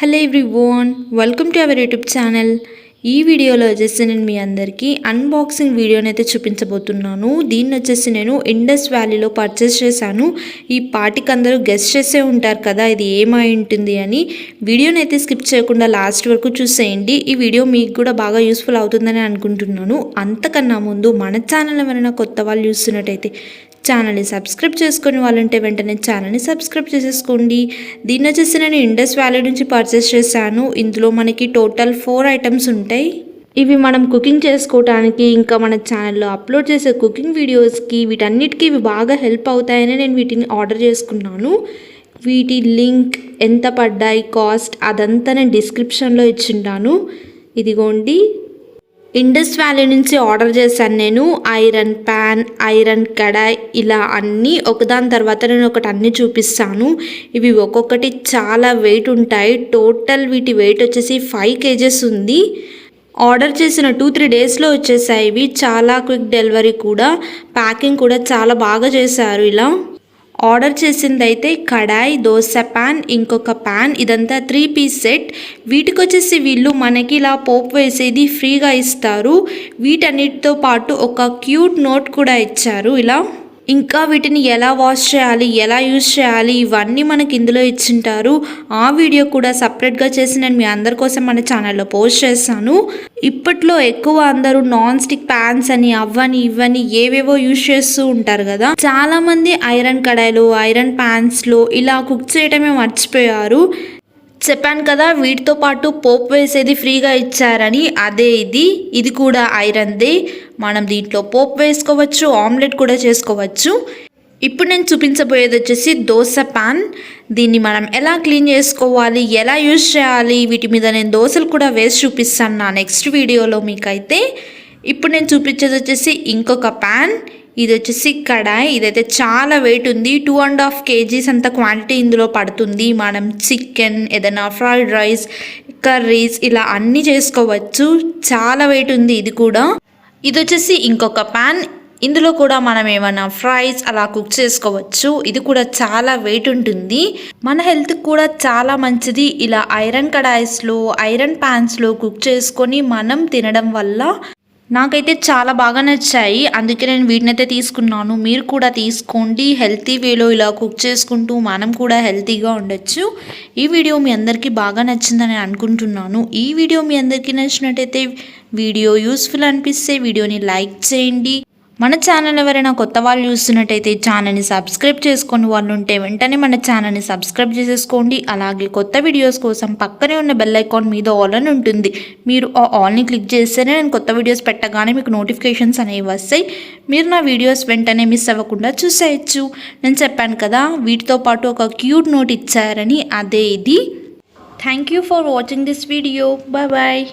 Hello everyone welcome to our YouTube channel. ఈ వీడియోలో వచ్చేసి నేను మీ అందరికీ అన్బాక్సింగ్ వీడియోని అయితే చూపించబోతున్నాను. దీన్ని వచ్చేసి నేను ఇండస్ వ్యాలీలో పర్చేస్ చేశాను. ఈ పార్టీకి అందరూ గెస్ట్ చేసే ఉంటారు కదా ఇది ఏమై ఉంటుంది అని. వీడియోని అయితే స్కిప్ చేయకుండా లాస్ట్ వరకు చూసేయండి. ఈ వీడియో మీకు కూడా బాగా యూస్ఫుల్ అవుతుందని అనుకుంటున్నాను. అంతకన్నా ముందు మన ఛానల్ ఎవరైనా కొత్త వాళ్ళు చూస్తున్నట్టయితే ఛానల్ని సబ్స్క్రైబ్ చేసుకుని వాళ్ళంటే వెంటనే ఛానల్ని సబ్స్క్రైబ్ చేసేసుకోండి. దీన్ని వచ్చేసి నేను ఇండస్ వ్యాలీ నుంచి పర్చేస్ చేశాను. ఇందులో మనకి టోటల్ ఫోర్ ఐటమ్స్ ఉంటాయి. ఇవి మనం కుకింగ్ చేసుకోవటానికి ఇంకా మన ఛానల్లో అప్లోడ్ చేసే కుకింగ్ వీడియోస్కి వీటన్నిటికీ ఇవి బాగా హెల్ప్ అవుతాయని నేను వీటిని ఆర్డర్ చేసుకున్నాను. వీటి లింక్ ఎంత పడ్డాయి కాస్ట్ అదంతా నేను డిస్క్రిప్షన్లో ఇచ్చిండాను ఇదిగోండి. ఇండస్ వ్యాలీ నుంచి ఆర్డర్ చేశాను నేను. ఐరన్ ప్యాన్ ఐరన్ కడాయ్ ఇలా అన్నీ ఒకదాని తర్వాత నేను ఒకటి అన్నీ చూపిస్తాను. ఇవి ఒక్కొక్కటి చాలా వెయిట్ ఉంటాయి. టోటల్ వీటి వెయిట్ వచ్చేసి ఫైవ్ కేజెస్ ఉంది. ఆర్డర్ చేసిన టూ త్రీ డేస్లో వచ్చేసాయి. ఇవి చాలా క్విక్ డెలివరీ కూడా. ప్యాకింగ్ కూడా చాలా బాగా చేశారు ఇలా. ఆర్డర్ చేసింది అయితే కడాయి దోశ ప్యాన్ ఇంకొక ప్యాన్ ఇదంతా త్రీ పీస్ సెట్. వీటికి వచ్చేసి వీళ్ళు మనకి ఇలా పోపు వేసేది ఫ్రీగా ఇస్తారు. వీటన్నిటితో పాటు ఒక క్యూట్ నోట్ కూడా ఇచ్చారు ఇలా. ఇంకా వీటిని ఎలా వాష్ చేయాలి ఎలా యూజ్ చేయాలి ఇవన్నీ మనకి ఇందులో ఇచ్చింటారు. ఆ వీడియో కూడా సపరేట్గా చేసి నేను మీ అందరి కోసం మన ఛానల్లో పోస్ట్ చేస్తాను. ఇప్పట్లో ఎక్కువ అందరూ నాన్ స్టిక్ ప్యాన్స్ అని అవ్వని ఇవ్వని ఏవేవో యూజ్ చేస్తూ ఉంటారు కదా. చాలా మంది ఐరన్ కడాయిలు ఐరన్ ప్యాన్స్లో ఇలా కుక్ చేయటమే మర్చిపోయారు. చెప్పాను కదా వీటితో పాటు పోపు వేసేది ఫ్రీగా ఇచ్చారని అదే ఇది. ఇది కూడా ఐరన్దే మనం దీంట్లో పోపు వేసుకోవచ్చు ఆమ్లెట్ కూడా చేసుకోవచ్చు. ఇప్పుడు నేను చూపించబోయేది వచ్చేసి దోశ పాన్. దీన్ని మనం ఎలా క్లీన్ చేసుకోవాలి ఎలా యూజ్ చేయాలి వీటి మీద నేను దోశలు కూడా వేసి చూపిస్తాను నా నెక్స్ట్ వీడియోలో మీకైతే. ఇప్పుడు నేను చూపించేది వచ్చేసి ఇంకొక ప్యాన్ ఇది వచ్చేసి కడాయి. ఇదైతే చాలా వెయిట్ ఉంది. టూ అండ్ హాఫ్ కేజీస్ అంత క్వాంటిటీ ఇందులో పడుతుంది. మనం చికెన్ ఏదైనా ఫ్రైడ్ రైస్ కర్రీస్ ఇలా అన్నీ చేసుకోవచ్చు. చాలా వెయిట్ ఉంది ఇది కూడా. ఇది వచ్చేసి ఇంకొక ప్యాన్ ఇందులో కూడా మనం ఏమైనా ఫ్రైస్ అలా కుక్ చేసుకోవచ్చు. ఇది కూడా చాలా వెయిట్ ఉంటుంది. మన హెల్త్కి కూడా చాలా మంచిది. ఇలా ఐరన్ కడాయిస్లో ఐరన్ ప్యాన్స్లో కుక్ చేసుకొని మనం తినడం వల్ల నాకైతే చాలా బాగా నచ్చాయి. అందుకే నేను వీటినైతే తీసుకున్నాను. మీరు కూడా తీసుకోండి. హెల్తీ వేలో ఇలా కుక్ చేసుకుంటూ మనం కూడా హెల్తీగా ఉండొచ్చు. ఈ వీడియో మీ అందరికీ బాగా నచ్చిందని అనుకుంటున్నాను. ఈ వీడియో మీ అందరికీ నచ్చినట్టయితే వీడియో యూస్ఫుల్ అనిపిస్తే వీడియోని లైక్ చేయండి. మన ఛానల్ ఎవరైనా కొత్త వాళ్ళు చూస్తున్నట్టయితే ఛానల్ని సబ్స్క్రైబ్ చేసుకొని వాళ్ళు ఉంటే వెంటనే మన ఛానల్ని సబ్స్క్రైబ్ చేసేసుకోండి. అలాగే కొత్త వీడియోస్ కోసం పక్కనే ఉన్న బెల్ ఐకాన్ మీద ఆల్ అని ఉంటుంది. మీరు ఆ ఆల్ని క్లిక్ చేస్తేనే నేను కొత్త వీడియోస్ పెట్టగానే మీకు నోటిఫికేషన్స్ అనేవి వస్తాయి. మీరు నా వీడియోస్ వెంటనే మిస్ అవ్వకుండా చూసేయచ్చు. నేను చెప్పాను కదా వీటితో పాటు ఒక క్యూట్ నోట్ ఇచ్చారని అదే ఇది. Thank you for watching this video bye bye